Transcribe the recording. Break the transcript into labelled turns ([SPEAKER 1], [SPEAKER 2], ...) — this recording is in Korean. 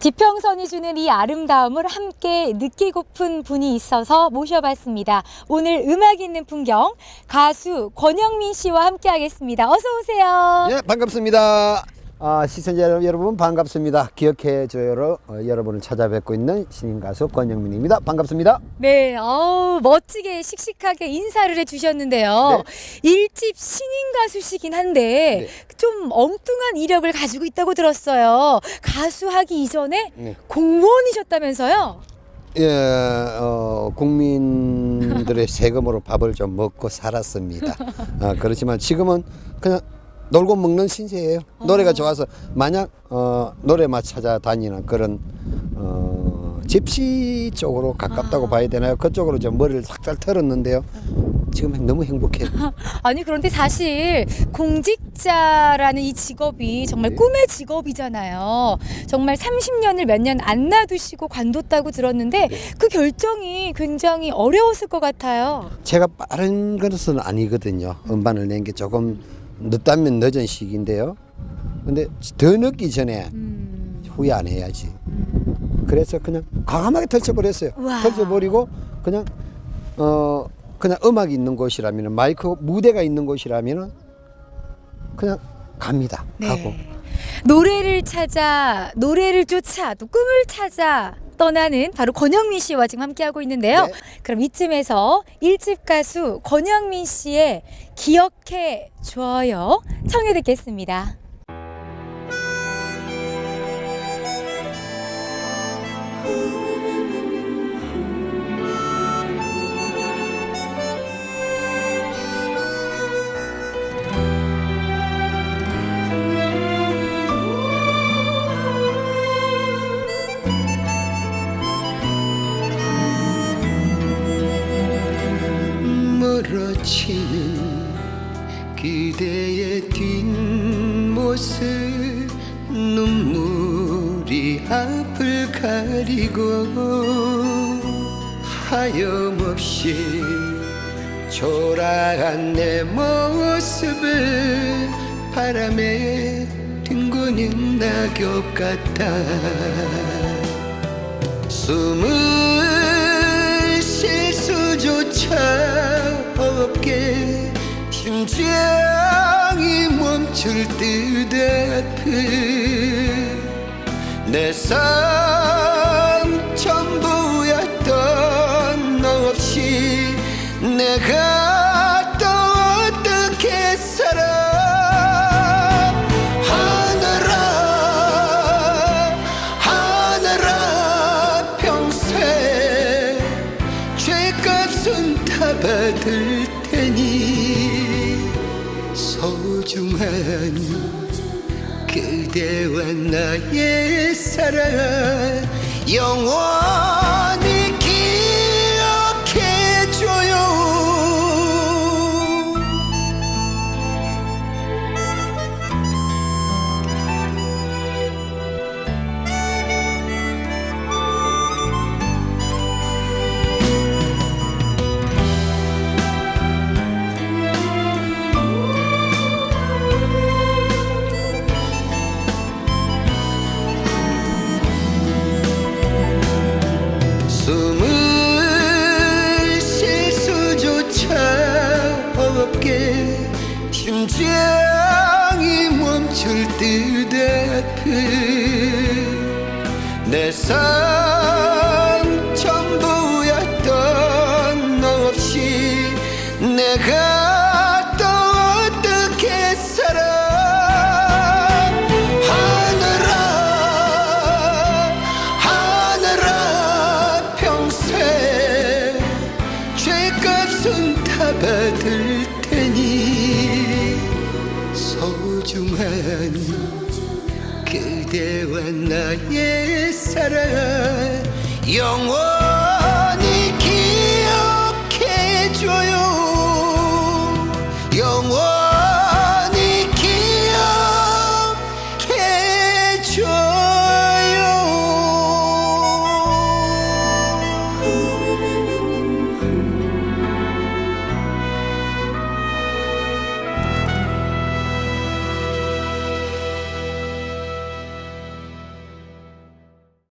[SPEAKER 1] 지평선이 주는 이 아름다움을 함께 느끼고픈 분이 있어서 모셔봤습니다. 오늘 음악 있는 풍경 가수 권영민 씨와 함께 하겠습니다. 어서 오세요.
[SPEAKER 2] 예, 반갑습니다. 아, 시청자 여러분 반갑습니다. 기억해 줘요. 어, 여러분을 찾아뵙고 있는 신인 가수 권영민입니다. 반갑습니다.
[SPEAKER 1] 네, 어우, 멋지게 씩씩하게 인사를 해주셨는데요. 일집 신인 가수시긴 한데 좀 엉뚱한 이력을 가지고 있다고 들었어요. 가수하기 이전에
[SPEAKER 2] 네.
[SPEAKER 1] 공무원이셨다면서요?
[SPEAKER 2] 예, 어, 국민들의 세금으로 밥을 좀 먹고 살았습니다. 아, 그렇지만 지금은 그냥 놀고 먹는 신세예요. 노래가 좋아서 만약 어, 노래만 찾아다니는 그런 어, 집시 쪽으로 가깝다고 봐야 되나요? 그쪽으로 좀 머리를 싹싹 털었는데요. 지금 너무 행복해요.
[SPEAKER 1] 아니 그런데 사실 공직자라는 이 직업이 정말
[SPEAKER 2] 네.
[SPEAKER 1] 꿈의 직업이잖아요. 정말 30년을 몇 년 안 놔두시고 관뒀다고 들었는데
[SPEAKER 2] 네.
[SPEAKER 1] 그 결정이 굉장히 어려웠을 것 같아요.
[SPEAKER 2] 제가 빠른 것은 아니거든요. 음반을 낸 게 조금 늦다면 늦은 시기인데요. 근데 더 늦기 전에
[SPEAKER 1] 음,
[SPEAKER 2] 후회 안 해야지. 그래서 그냥 과감하게 펼쳐버렸어요.
[SPEAKER 1] 우와.
[SPEAKER 2] 펼쳐버리고 그냥 어 그냥 음악이 있는 곳이라면 마이크 무대가 있는 곳이라면 그냥 갑니다.
[SPEAKER 1] 네.
[SPEAKER 2] 가고
[SPEAKER 1] 노래를 찾아 노래를 쫓아 또 꿈을 찾아 떠나는 바로 권영민 씨와 지금 함께하고 있는데요.
[SPEAKER 2] 네.
[SPEAKER 1] 그럼 이쯤에서 일집 가수 권영민 씨의 기억해 줘요 청해 듣겠습니다.
[SPEAKER 3] 멀어지는 그대의 뒷모습 눈물이 앞을 가리고 하염없이 초라한 내 모습을 바람에 뒹구는 낙엽 같아 숨을 심장이 멈출 듯 아픈 내삶 전부였던 너 없이 내가 다 받을 테니 소중한 그대와 나의 사랑 영원 듯 아픈 내삶 전부였던 너 없이 내가 소중한 그대와 나의 사랑 영원